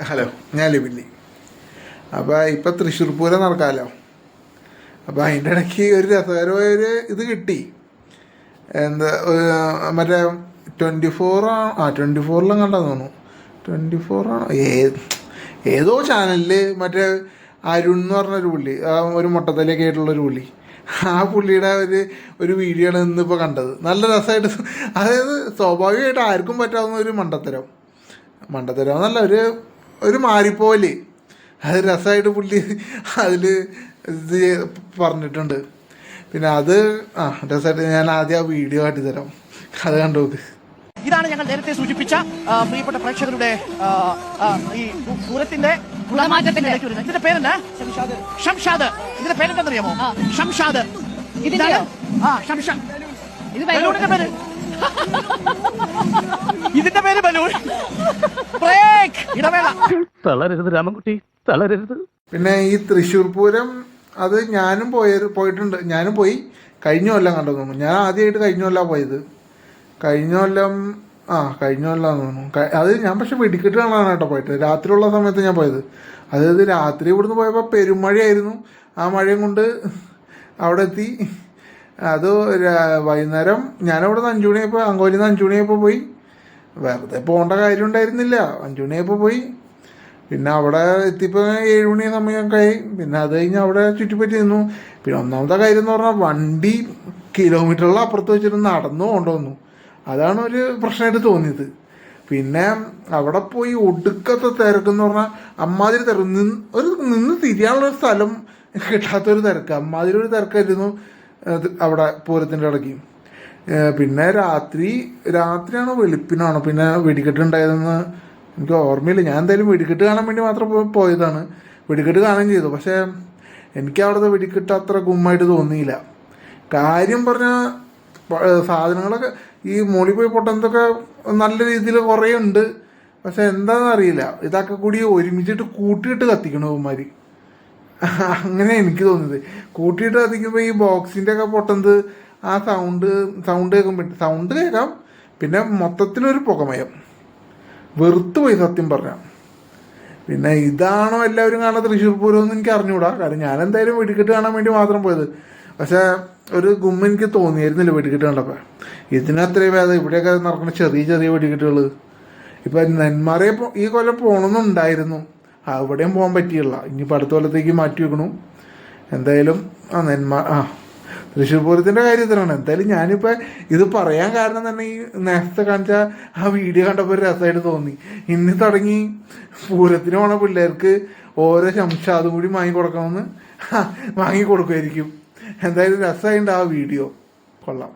Hello ഞാൻ ലിബില്ലി അപ്പോൾ ഇപ്പോൾ തൃശ്ശൂർ പൂരം നടക്കാമല്ലോ അപ്പോൾ അതിന്റെ ഇടയ്ക്ക് ഒരു രസകരമായ ഒരു ഇത് കിട്ടി. എന്താ മറ്റേ ട്വന്റി ഫോറാണ് ആ ട്വന്റി ഫോറിലും കണ്ടെന്ന് തോന്നുന്നു. ട്വന്റി ഫോറാണ് ഏ ഏതോ ചാനലിൽ മറ്റേ അരുൺ എന്ന് പറഞ്ഞൊരു പുള്ളി ഒരു മുട്ടത്തലൊക്കെ ആയിട്ടുള്ളൊരു പുള്ളി. ആ പുള്ളിയുടെ ഒരു ഒരു വീഡിയോ ആണ് ഇന്നിപ്പോൾ കണ്ടത്. നല്ല രസമായിട്ട് അതായത് സ്വാഭാവികമായിട്ട് ആർക്കും പറ്റാവുന്ന ഒരു മണ്ടത്തരം. മണ്ടത്തരം എന്നല്ല ഒരു ഒരു മാറിപ്പോൽ അത് രസമായിട്ട് പുള്ളി അതിൽ ഇത് പറഞ്ഞിട്ടുണ്ട്. പിന്നെ അത് ആ രസമായിട്ട് ഞാൻ ആദ്യം ആ വീഡിയോ കാട്ടി തരാം അത് കണ്ടു നോക്ക്. ഇതാണ് ഞങ്ങൾ നേരത്തെ സൂചിപ്പിച്ച പ്രിയപ്പെട്ട പ്രേക്ഷകരുടെ ഈ പൂരത്തിന്റെ. ഇതിന്റെ പേരെന്താ? ഷംഷാദ്. ഇതിന്റെ പേരെന്താണെന്നറിയാമോ. ഷംഷാദ്. ഇതാണ് ആ ഷംഷാദ്. ഇത് പേര്. ഇതിന്റെ പേര് ബലൂൺ. ബ്രേക്ക് ഇടവേള. തളരരുത് രാമൻകുട്ടി തളരരുത്. പിന്നെ ഈ തൃശ്ശൂർ പൂരം അത് ഞാനും പോയ പോയിട്ടുണ്ട്. ഞാനും പോയി കഴിഞ്ഞ കൊല്ലം കണ്ടു തോന്നുന്നു. ഞാൻ ആദ്യമായിട്ട് കഴിഞ്ഞ കൊല്ലം പോയത്. കഴിഞ്ഞ കൊല്ലം ആ കഴിഞ്ഞ കൊല്ലം തോന്നുന്നു. അത് ഞാൻ പക്ഷെ വെടിക്കെട്ട് കാണാനാണ് കേട്ടോ പോയിട്ട് രാത്രിയുള്ള സമയത്ത് ഞാൻ പോയത്. അതായത് രാത്രി ഇവിടുന്ന് പോയപ്പോൾ പെരുമഴയായിരുന്നു. ആ മഴയും കൊണ്ട് അവിടെ എത്തി. അത് വൈകുന്നേരം ഞാനവിടെ നിന്ന് അഞ്ചു മണിയപ്പോൾ അങ്കോലിൽ നിന്ന് അഞ്ചു മണിയപ്പോൾ പോയി. വെറുതെ പോകേണ്ട കാര്യം ഉണ്ടായിരുന്നില്ല. അഞ്ചു മണിയപ്പോൾ പോയി. പിന്നെ അവിടെ എത്തിയപ്പോൾ ഏഴ് മണി സമയമൊക്കെ പിന്നെ അത് കഴിഞ്ഞ് അവിടെ ചുറ്റിപ്പറ്റി നിന്നു. പിന്നെ ഒന്നാമത്തെ കാര്യം എന്ന് പറഞ്ഞാൽ വണ്ടി കിലോമീറ്ററുകൾ അപ്പുറത്ത് വെച്ചിട്ട് നടന്നു കൊണ്ടുവന്നു അതാണ് ഒരു പ്രശ്നമായിട്ട് തോന്നിയത്. പിന്നെ അവിടെ പോയി ഒടുക്കത്തെ തിരക്കെന്ന് പറഞ്ഞാൽ അമ്മാതിരി തിരക്ക്. നിന്ന് ഒരു നിന്ന് തിരിയാനുള്ള സ്ഥലം കിട്ടാത്തൊരു തിരക്ക്. അമ്മാതിരി ഒരു തിരക്കായിരുന്നു. അവിടെ പൂരത്തിന്റെ ഇടയ്ക്ക്. പിന്നെ രാത്രി രാത്രിയാണോ വെളുപ്പിനാണോ? പിന്നെ വെടിക്കെട്ട് ഉണ്ടായതെന്ന് എനിക്ക് ഓർമ്മയില്ല. ഞാൻ എന്തായാലും വെടിക്കെട്ട് കാണാൻ വേണ്ടി മാത്രം പോയതാണ്. വെടിക്കെട്ട് കാണുകയും ചെയ്തു. പക്ഷേ എനിക്ക് അവിടുത്തെ വെടിക്കെട്ട് അത്ര ഗുമ്മായിട്ട് തോന്നിയില്ല. കാര്യം പറഞ്ഞാൽ സാധനങ്ങളൊക്കെ ഈ മോളിൽ പോയി പൊട്ടുന്നതൊക്കെ നല്ല രീതിയിൽ കുറേ ഉണ്ട് പക്ഷെ എന്താണെന്ന് അറിയില്ല ഇതൊക്കെ കൂടി ഒരുമിച്ചിട്ട് കൂട്ടിയിട്ട് കത്തിക്കണ അവന്മാർ അങ്ങനെ എനിക്ക് തോന്നുന്നത്. കൂട്ടിയിട്ട് അധികം ഈ ബോക്സിന്റെ ഒക്കെ പൊട്ടുന്നത് ആ സൗണ്ട് സൗണ്ട് കേൾക്കുമ്പോൾ സൗണ്ട് കേൾക്കാം. പിന്നെ മൊത്തത്തിലൊരു പുകമയം. വെറുത്തു പോയി സത്യം പറഞ്ഞാൽ പിന്നെ ഇതാണോ എല്ലാവരും കാണാൻ തൃശ്ശൂർ പൂരം എന്ന് എനിക്ക് അറിഞ്ഞുകൂടാ കാരണം ഞാൻ എന്തായാലും വെടിക്കെട്ട് കാണാൻ വേണ്ടി മാത്രം പോയത്. പക്ഷേ ഒരു ഗുമ്മ എനിക്ക് തോന്നിയായിരുന്നില്ല വെടിക്കെട്ട് കണ്ടപ്പോൾ ഇതിനത്രയും ഭേദം. ഇവിടെയൊക്കെ നടക്കുന്ന ചെറിയ ചെറിയ വെടിക്കെട്ടുകൾ ഇപ്പം നെന്മാറയെ ഈ കൊല്ലം പോകണമെന്നുണ്ടായിരുന്നു അവിടെയും പോകാൻ പറ്റിയില്ല. ഇനിയിപ്പോൾ അടുത്ത കൊല്ലത്തേക്ക് മാറ്റി വെക്കണു. എന്തായാലും ആ നെന്മാ ആ തൃശ്ശൂർ പൂരത്തിന്റെ കാര്യത്തിലാണ് എന്തായാലും ഞാനിപ്പോൾ ഇത് പറയാൻ കാരണം തന്നെ ഈ നേരത്തെ കാണിച്ച ആ വീഡിയോ കണ്ടപ്പോൾ ഒരു രസമായിട്ട് തോന്നി. ഇന്ന് തുടങ്ങി പൂരത്തിന് പോണ പിള്ളേർക്ക് ഓരോ ശംശാദും കൂടി വാങ്ങി കൊടുക്കണമെന്ന് വാങ്ങി കൊടുക്കുമായിരിക്കും എന്തായാലും രസമായിട്ടുണ്ട് ആ വീഡിയോ. കൊള്ളാം.